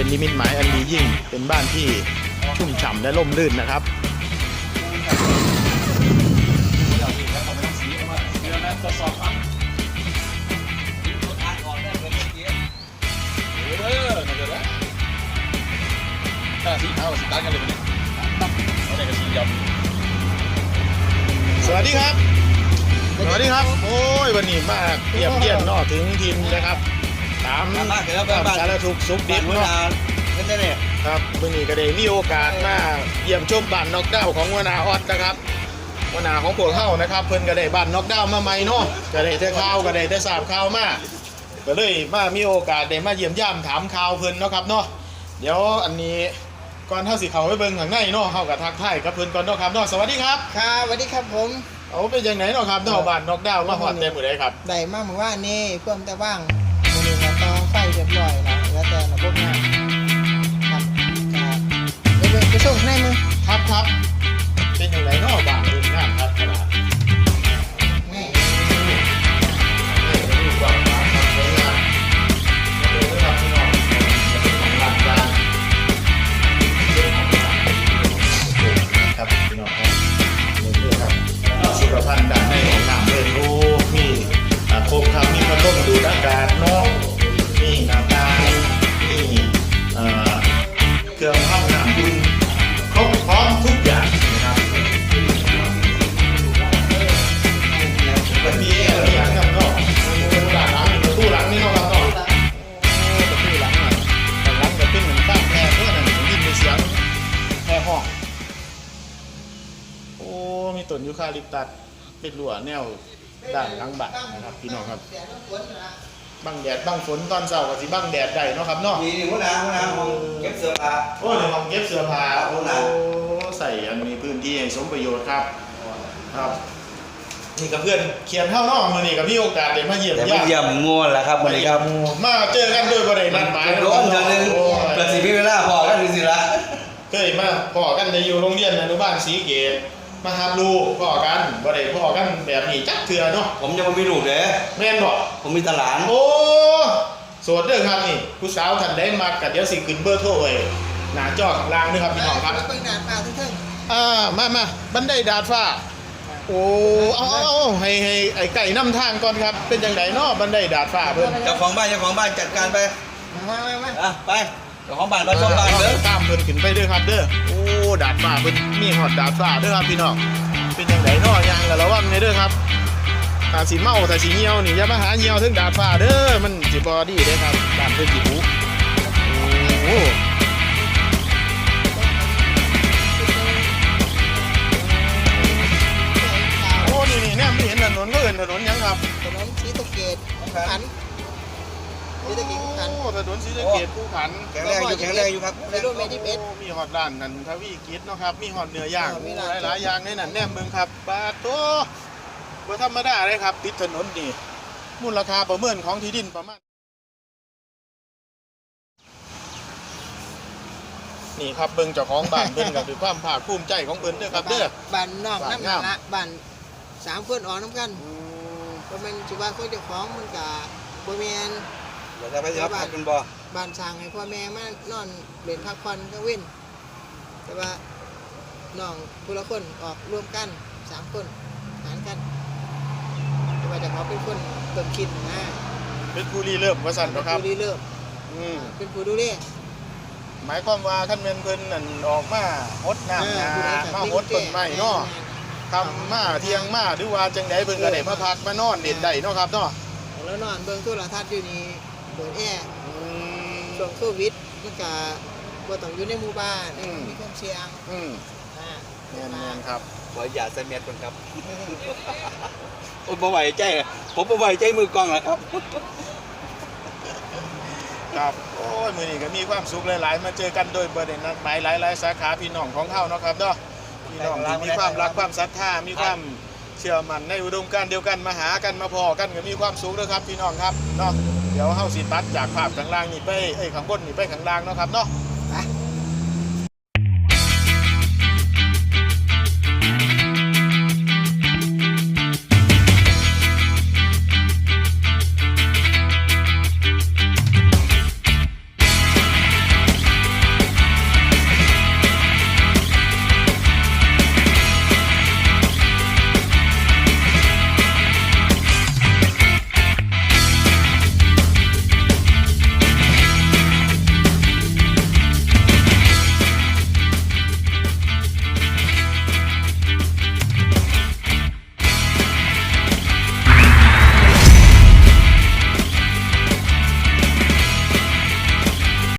นิมิตหมายอันดียิ่ง เป็นบ้านที่ชุ่มฉ่ำและร่มรื่นนะครับถ้าสีขาวกับสีตั้งกันเลยเนี่ยเอาได้กับสีดสวัสดีครับ สวัสดีครับ โอ้ยวันนี้มาเยี่ยมเยี่ยนเนอถึงทินนะครับ ถามำบ้านเกิดแล้วตามบ้านสารทุกข์สุขดิบหัวเนาะนาเห็นได้เนี่ย ครับวันนี้ก็ได้มีโอกาสมาเยี่ยมชมบ้านนอกดาวของวนาออดนะครับวนาของพวกเข้านะครับเพิ่นก็ได้บ้านนอกดาวมาใหม่เนาะก็ได้แต่ข่าวก็ได้แต่ทราบข่าวมาก็เลยมามีโอกาสได้มาเยี่ยมย่ามถามข่าวเพิ่นเนาะครับเนาะเดี๋ยวอันนี้ก่อนเท่าสิเขาไปเบิ่งข้างในเนาะเข้ากับทักทายกับเพิ่นก่อนเนาะครับเนาะสวัสดีครับครับสวัสดีครับผม เอาเป็นยังไงเนาะครับเนาะบ้านนอกดาวมาฮอดเต็มหมดเลยครับ ได้มาเมื่อวานนี้เพิ่มแต่ว่าง วันนี้เราต้องไฟเรียบร้อยแล้วแล้วแต่ระบบงานครับครับเดี๋ยวไปส่งให้มือครับครับเป็นยังไรเนาะบางเรือนงานครับขนาด ยูคาลิปตัสเป็นรั้วแนวด้านหลังบ้านนะครับพี่น้องครับเสียน้ำฝนนะบังแดดบังฝนตอนเช้าก็สิบังแดดได้เนาะครับเนาะมีหัวนาหัวนาห้องเก็บเสื้อผ้าโอ้ในห้องเก็บเสื้อผ้าครับโอ้ผมนะใส่อันมีพื้นที่ให้สมประโยชน์ครับครับนี่กับเพื่อนเขียนเท่าเนาะมื้อนี้ก็มีโอกาสได้มาเยี่ยมแต่ไม่ญาติเยี่ยมงัวแหละครับวันนี้ครับมาเจอกันโดยบ่ได้นัดหมายร้อนเดือนหนึงโอ้ยเกิดสีพิเวลาพอกันดูสิละเคยมาพ่อกันในอยู่โรงเรียนอนุบาลศรีเกต มาหาลูกพ่อกันบ่ได้พ่อกันแบบนี้จักเทื่อเนาะผมยังไม่มีลูกเลยแม่นบ่ผมมีแตหลานโอ้โสดเด้อครับนี่ผู้สาวท่านใดมากัเดี๋ยวสิขึ้นเบอร์โทรไว้หน้าจอข้างล่างเด้อครับพี่น้องครับแล้วเปิดหน้าตาทึ่งอ่ามามาบันไดดาดฟ้า โอ้เอาเอาเอาให้ให้ไอ้ไก่นำทางก่อนครับ เป็นจังไดเนาะบันไดดาดฟ้าเพิ่นเจ้าของบ้านเจ้าของบ้านจัดการไปๆมามามาอะไป เจ้าของบ้านมาชมบ้านเด้อตามเพิ่นขึ้นไปเด้อครับเด้อโอ้ดาดฟ้าเพิ่นมีฮอดดาดฟ้าเด้อครับพี่น้องเป็นจังไดเนาะยางก็ระวังในเด้อครับถ้าสิเมาถ้าสิเหี่ยวนี่อย่ามาหาเหี่ยวถึงดาดฟ้าเด้อมันสิบ่ดีเด้อครับบ้านเพิ่นสิบุโอ้โอ้นี่นี่แนมไม่เห็นถนนก็เห็นถนนหยังครับถนนสีตะเกียบขัน สีตะเกียบขัน โอ้ถนนศรีสะเกษผู้ขันแข็งแรงอยู่แข็งแรงอยู่ครับ ในรุ่นเมดิเบสโอ้มีฮอดร้านนันทวีกิจเนาะครับ มีฮอดเนื้อย่างเออมีโอ้ร้านหลายๆอย่างในนั้นแนมเมืองครับบาทโตบ่ธรรมดาเลยครับติดถนนนี่มูลค่าประเมินของที่ดินประมาณ นี่ครับเบิ่งเจ้าของบ้านเบิ่งก็คือความภาคภูมิใจของเพิ่นเด้อครับเด้อ บ้านนอกบ้านน้ำงาม ละบ้านสามคนออกน้ำกันอืมเพราะมันสิว่าเขาเจ้าของมันกับบริเวณเดี๋ยวจะไปรับพักกันบ่บ้านสร้างให้พ่อแม่มานอนเล่นพักผ่อนก็เว้นแต่ว่าน้องผู้ละคนออกร่วมกันสามคนหารกันแต่ว่าจะเขาเป็นคนเติมคิดนะเป็นผู้รีเริ่มว่าซั่นเป็นเนาะครับผู้ริเริ่มอืมเป็นผู้ดูแล หมายความว่าคันแม่นเพิ่นนั่นออกมาหดน้ำนาผู้ใดมาหดต้นไม้เนาะทำมาเที่ยงมาหรือว่าจังไดเพิ่นก็ได้มาพักมานอนเล่นได้เนาะครับเนาะ แล้วนอนเบิ่งโทรทัศน์อยู่นี่ เปิดแอร์อืม ช่วงโควิดมันก็บ่ต้องอยู่ในหมู่บ้านอืม มีความเสี่ยงอืมอ่าแม่นๆครับ ขออย่าใส่เม็ดคนครับโอ้ยบ่ไหวใจอะผมบ่ไหวใจมือกล้องแล้วครับ ครับโอ้ยมื้อนี้ก็มีความสุขหลาย ๆ มาเจอกันโดยบ่ได้นัดหมายหลาย ๆ สาขาพี่น้องของเฮาเนาะครับเนาะพี่น้องที่มีความรักความศรัทธามีความเชื่อมั่นในอุดมการณ์เดียวกันมาหากันมาพอกันก็มีความสุขเด้อครับพี่น้องครับเนาะ เดี๋ยวเฮาสิตัดจากภาพข้างล่างนี่ไปเอ้ยข้างบนนี่ไปข้างล่างเนาะครับเนาะ